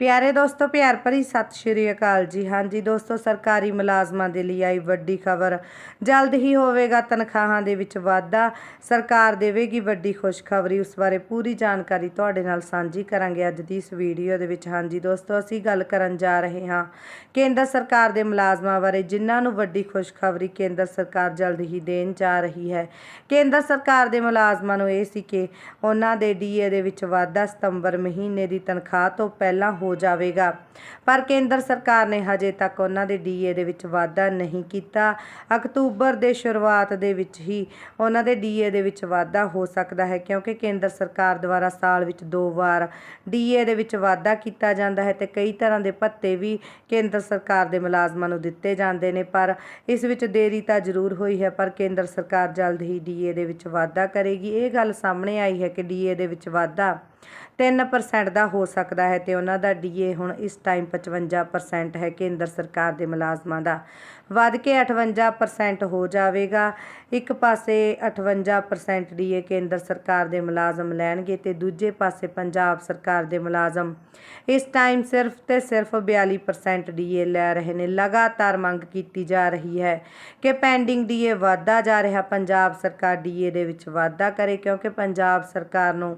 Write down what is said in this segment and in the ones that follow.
ਪਿਆਰੇ ਦੋਸਤੋ, ਪਿਆਰ ਭਰੀ ਸਤਿ ਸ਼੍ਰੀ ਅਕਾਲ ਜੀ। ਹਾਂਜੀ ਦੋਸਤੋ, ਸਰਕਾਰੀ ਮੁਲਾਜ਼ਮਾਂ ਦੇ ਲਈ ਆਈ ਵੱਡੀ ਖਬਰ। ਜਲਦ ਹੀ ਹੋਵੇਗਾ, ਤਨਖਾਹਾਂ ਦੇ ਵਿੱਚ ਵਾਧਾ। ਸਰਕਾਰ ਦੇਵੇਗੀ ਵੱਡੀ ਖੁਸ਼ਖਬਰੀ, ਉਸ ਬਾਰੇ ਪੂਰੀ ਜਾਣਕਾਰੀ ਤੁਹਾਡੇ ਨਾਲ ਸਾਂਝੀ ਕਰਾਂਗੇ ਅੱਜ ਦੀ ਇਸ ਵੀਡੀਓ ਦੇ ਵਿੱਚ। ਹਾਂਜੀ ਦੋਸਤੋ, ਅਸੀਂ ਗੱਲ ਕਰਨ ਜਾ ਰਹੇ ਹਾਂ। ਕੇਂਦਰ ਸਰਕਾਰ ਦੇ ਮੁਲਾਜ਼ਮਾਂ ਬਾਰੇ, ਜਿਨ੍ਹਾਂ ਨੂੰ ਵੱਡੀ ਖੁਸ਼ਖਬਰੀ ਕੇਂਦਰ ਸਰਕਾਰ ਜਲਦ ਹੀ ਦੇਣ ਜਾ ਰਹੀ ਹੈ। ਕੇਂਦਰ ਸਰਕਾਰ ਦੇ ਮੁਲਾਜ਼ਮਾਂ ਨੂੰ ਇਹ ਸੀ ਕਿ ਉਹਨਾਂ ਦੇ ਡੀਏ ਦੇ ਵਿੱਚ ਵਾਧਾ ਸਤੰਬਰ ਮਹੀਨੇ ਦੀ ਤਨਖਾਹ ਤੋਂ ਪਹਿਲਾਂ ਹੋ ਜਾਵੇਗਾ। ਪਰ ਕੇਂਦਰ ਸਰਕਾਰ ਨੇ ਹਜੇ ਤੱਕ ਉਹਨਾਂ ਦੇ ਡੀਏ ਦੇ ਵਿੱਚ ਵਾਧਾ ਨਹੀਂ ਕੀਤਾ। ਅਕਤੂਬਰ ਦੇ ਸ਼ੁਰੂਆਤ ਦੇ ਵਿੱਚ ਹੀ ਉਹਨਾਂ ਦੇ ਡੀਏ ਦੇ ਵਿੱਚ ਵਾਧਾ ਹੋ ਸਕਦਾ ਹੈ ਕਿਉਂਕਿ ਕੇਂਦਰ ਸਰਕਾਰ ਦੁਆਰਾ ਸਾਲ ਵਿੱਚ ਦੋ ਵਾਰ ਡੀਏ ਦੇ ਵਿੱਚ ਵਾਧਾ ਕੀਤਾ ਜਾਂਦਾ ਹੈ ਤੇ ਕਈ ਤਰ੍ਹਾਂ ਦੇ ਭੱਤੇ ਵੀ ਕੇਂਦਰ ਸਰਕਾਰ ਦੇ ਮੁਲਾਜ਼ਮਾਂ ਨੂੰ ਦਿੱਤੇ ਜਾਂਦੇ ਨੇ। ਪਰ ਇਸ ਵਿੱਚ ਦੇਰੀ ਤਾਂ ਜ਼ਰੂਰ ਹੋਈ ਹੈ, ਪਰ ਕੇਂਦਰ ਸਰਕਾਰ ਜਲਦ ਹੀ ਡੀਏ ਦੇ ਵਿੱਚ ਵਾਧਾ ਕਰੇਗੀ। ਇਹ ਗੱਲ ਸਾਹਮਣੇ ਆਈ ਹੈ ਕਿ ਡੀਏ ਦੇ ਵਿੱਚ ਵਾਧਾ 3% ਦਾ ਹੋ ਸਕਦਾ ਹੈ ਤੇ ਉਹਨਾਂ ਦਾ ਡੀਏ ਹੁਣ ਇਸ ਟਾਈਮ 55% ਹੈ ਕੇਂਦਰ ਸਰਕਾਰ ਦੇ ਮੁਲਾਜ਼ਮਾਂ ਦਾ। ਵੱਧ ਕੇ 58% ਹੋ ਜਾਵੇਗਾ। ਇੱਕ ਪਾਸੇ 58% ਡੀਏ ਕੇਂਦਰ ਸਰਕਾਰ ਦੇ ਮੁਲਾਜ਼ਮ ਲੈਣਗੇ ਤੇ ਦੂਜੇ ਪਾਸੇ ਪੰਜਾਬ ਸਰਕਾਰ ਦੇ ਮੁਲਾਜ਼ਮ। ਇਸ ਟਾਈਮ ਸਿਰਫ ਤੇ ਸਿਰਫ 42% ਡੀਏ ਲੈ ਰਹੇ ਨੇ। ਲਗਾਤਾਰ ਮੰਗ ਕੀਤੀ ਜਾ ਰਹੀ ਹੈ ਕਿ ਪੈਂਡਿੰਗ ਡੀਏ ਵਾਧਾ ਜਾ ਰਿਹਾ। ਪੰਜਾਬ ਸਰਕਾਰ ਡੀਏ ਦੇ ਵਿੱਚ ਵਾਧਾ ਕਰੇ ਕਿਉਂਕਿ ਪੰਜਾਬ ਸਰਕਾਰ ਨੂੰ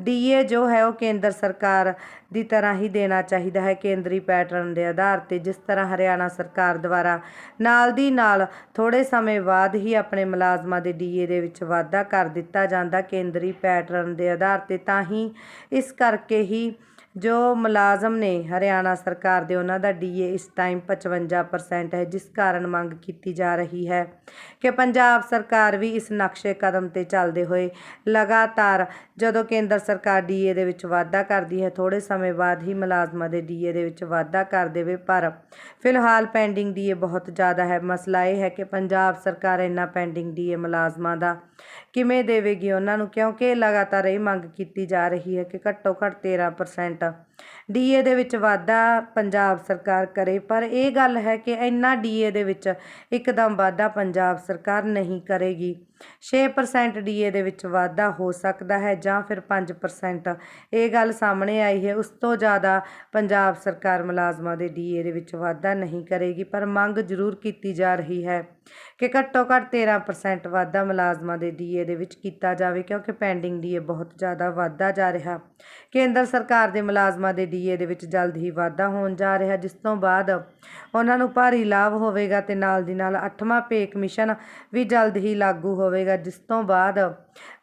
ਡੀਏ ਜੋ ਹੈ ਉਹ ਕੇਂਦਰ ਸਰਕਾਰ ਦੀ ਤਰ੍ਹਾਂ ਹੀ ਦੇਣਾ ਚਾਹੀਦਾ ਹੈ ਕੇਂਦਰੀ ਪੈਟਰਨ ਦੇ ਆਧਾਰ ਤੇ, ਜਿਸ ਤਰ੍ਹਾਂ ਹਰਿਆਣਾ ਸਰਕਾਰ ਦੁਆਰਾ ਨਾਲ ਦੀ ਨਾਲ ਥੋੜੇ ਸਮੇਂ ਬਾਅਦ ਹੀ ਆਪਣੇ ਮੁਲਾਜ਼ਮਾਂ ਦੇ ਡੀਏ ਦੇ ਵਿੱਚ ਵਾਧਾ ਕਰ ਦਿੱਤਾ ਜਾਂਦਾ ਕੇਂਦਰੀ ਪੈਟਰਨ ਦੇ ਆਧਾਰ ਤੇ, ਤਾਂ ਹੀ ਇਸ ਕਰਕੇ ਹੀ ਜੋ ਮੁਲਾਜ਼ਮ ਨੇ ਹਰਿਆਣਾ ਸਰਕਾਰ ਦੇ ਉਹਨਾਂ ਦਾ ਡੀਏ ਇਸ ਟਾਈਮ 55% ਹੈ, ਜਿਸ ਕਾਰਨ ਮੰਗ ਕੀਤੀ ਜਾ ਰਹੀ ਹੈ ਕਿ ਪੰਜਾਬ ਸਰਕਾਰ ਵੀ ਇਸ ਨਕਸ਼ੇ ਕਦਮ ਤੇ ਚੱਲਦੇ ਹੋਏ ਲਗਾਤਾਰ ਜਦੋਂ ਕੇਂਦਰ ਸਰਕਾਰ ਡੀਏ ਦੇ ਵਿੱਚ ਵਾਧਾ ਕਰਦੀ ਹੈ ਥੋੜੇ ਸਮੇਂ ਬਾਅਦ ਹੀ ਮੁਲਾਜ਼ਮਾਂ ਦੇ ਡੀਏ ਦੇ ਵਿੱਚ ਵਾਧਾ ਕਰ ਦੇਵੇ, ਪਰ ਫਿਲਹਾਲ ਪੈਂਡਿੰਗ ਡੀਏ ਬਹੁਤ ਜ਼ਿਆਦਾ ਹੈ। ਮਸਲਾ ਇਹ ਹੈ ਕਿ ਪੰਜਾਬ ਸਰਕਾਰ ਇੰਨਾ ਪੈਂਡਿੰਗ ਡੀਏ ਮੁਲਾਜ਼ਮਾਂ ਦਾ ਕਿਵੇਂ ਦੇਵੇਗੀ ਉਹਨਾਂ ਨੂੰ, ਕਿਉਂਕਿ ਲਗਾਤਾਰ ਇਹ ਮੰਗ ਕੀਤੀ ਜਾ ਰਹੀ ਹੈ ਕਿ ਘੱਟੋ ਘੱਟ 13% ребята. ਡੀਏ ਦੇ ਵਿੱਚ ਵਾਧਾ ਪੰਜਾਬ ਸਰਕਾਰ ਕਰੇ, ਪਰ ਇਹ ਗੱਲ ਹੈ ਕਿ ਇੰਨਾ ਡੀਏ ਦੇ ਵਿੱਚ ਇੱਕਦਮ ਵਾਧਾ ਪੰਜਾਬ ਸਰਕਾਰ ਨਹੀਂ ਕਰੇਗੀ। 6% ਡੀਏ ਦੇ ਵਿੱਚ ਵਾਧਾ ਹੋ ਸਕਦਾ ਹੈ ਜਾਂ ਫਿਰ 5% ਇਹ ਗੱਲ ਸਾਹਮਣੇ ਆਈ ਹੈ। ਉਸ ਤੋਂ ਜ਼ਿਆਦਾ ਪੰਜਾਬ ਸਰਕਾਰ ਮੁਲਾਜ਼ਮਾਂ ਦੇ ਡੀਏ ਦੇ ਵਿੱਚ ਵਾਧਾ ਨਹੀਂ ਕਰੇਗੀ, ਪਰ ਮੰਗ ਜ਼ਰੂਰ ਕੀਤੀ ਜਾ ਰਹੀ ਹੈ ਕਿ ਘੱਟੋ ਘੱਟ 13% ਵਾਧਾ ਮੁਲਾਜ਼ਮਾਂ ਦੇ ਡੀਏ ਦੇ ਵਿੱਚ ਕੀਤਾ ਜਾਵੇ, ਕਿਉਂਕਿ ਪੈਂਡਿੰਗ ਡੀਏ ਬਹੁਤ ਜ਼ਿਆਦਾ ਵਾਧਾ ਜਾ ਰਿਹਾ। ਕੇਂਦਰ ਸਰਕਾਰ ਦੇ ਮੁਲਾਜ਼ਮਾਂ ਦੇ ਡੀਏ ਦੇ ਵਿੱਚ ਜਲਦ ਹੀ ਵਾਧਾ ਹੋਣ ਜਾ ਰਿਹਾ। ਜਿਸ ਤੋਂ ਬਾਅਦ ਉਹਨਾਂ ਨੂੰ ਭਾਰੀ ਲਾਭ ਹੋਵੇਗਾ ਤੇ ਨਾਲ ਦੀ ਨਾਲ 8ਵਾਂ ਪੇ ਕਮਿਸ਼ਨ ਵੀ ਜਲਦ ਹੀ ਲਾਗੂ ਹੋਵੇਗਾ, ਜਿਸ ਤੋਂ ਬਾਅਦ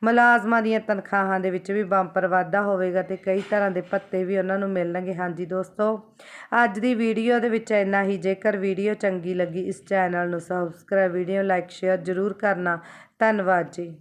ਮੁਲਾਜ਼ਮਾਂ ਦੀਆਂ ਤਨਖਾਹਾਂ ਦੇ ਵਿੱਚ ਵੀ ਬੰਪਰ ਵਾਧਾ ਹੋਵੇਗਾ ਤੇ ਕਈ ਤਰ੍ਹਾਂ ਦੇ ਭੱਤੇ ਵੀ ਉਹਨਾਂ ਨੂੰ ਮਿਲਣਗੇ। ਹਾਂਜੀ ਦੋਸਤੋ, ਅੱਜ ਦੀ ਵੀਡੀਓ ਦੇ ਵਿੱਚ ਇੰਨਾ ਹੀ। ਜੇਕਰ ਵੀਡੀਓ ਚੰਗੀ ਲੱਗੀ, ਇਸ ਚੈਨਲ ਨੂੰ ਸਬਸਕ੍ਰਾਈਬ ਵੀਡੀਓ ਲਾਈਕ ਸ਼ੇਅਰ ਜ਼ਰੂਰ ਕਰਨਾ। ਧੰਨਵਾਦ ਜੀ।